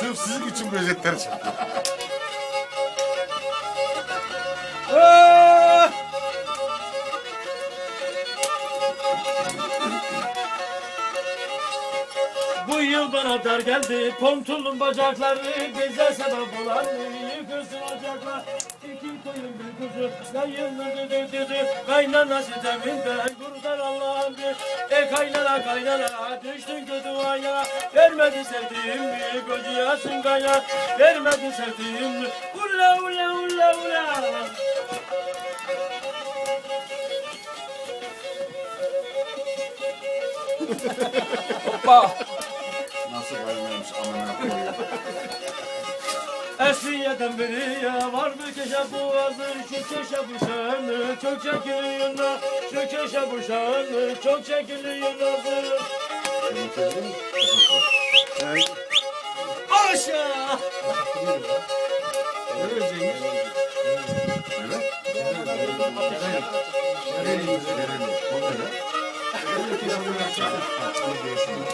Sırf sizin için bu özetleri. Ah! Bu yıl bana dar geldi Pontulun bacakları Bize sebep olan Yıkılsın ocaklar İki koyun bir kuzu Yayıldı düdü düdü Kaynana siteminde E kaynana kaynana Düştün kötü aya Vermedi sevdiğimi Kocayasın kaya. Vermedi sevdiğimi Ula ula ula ula. Nasıl bayılmamış amına koyuyor. Esiyeden biriye var mı keşe boğazı Şu keşe bu şanı çok çekiliyor da Şu keşe bu şanı çok çekiliyor da Aşağı Ne vereceğim? Ne? Ne? Ne? Ne?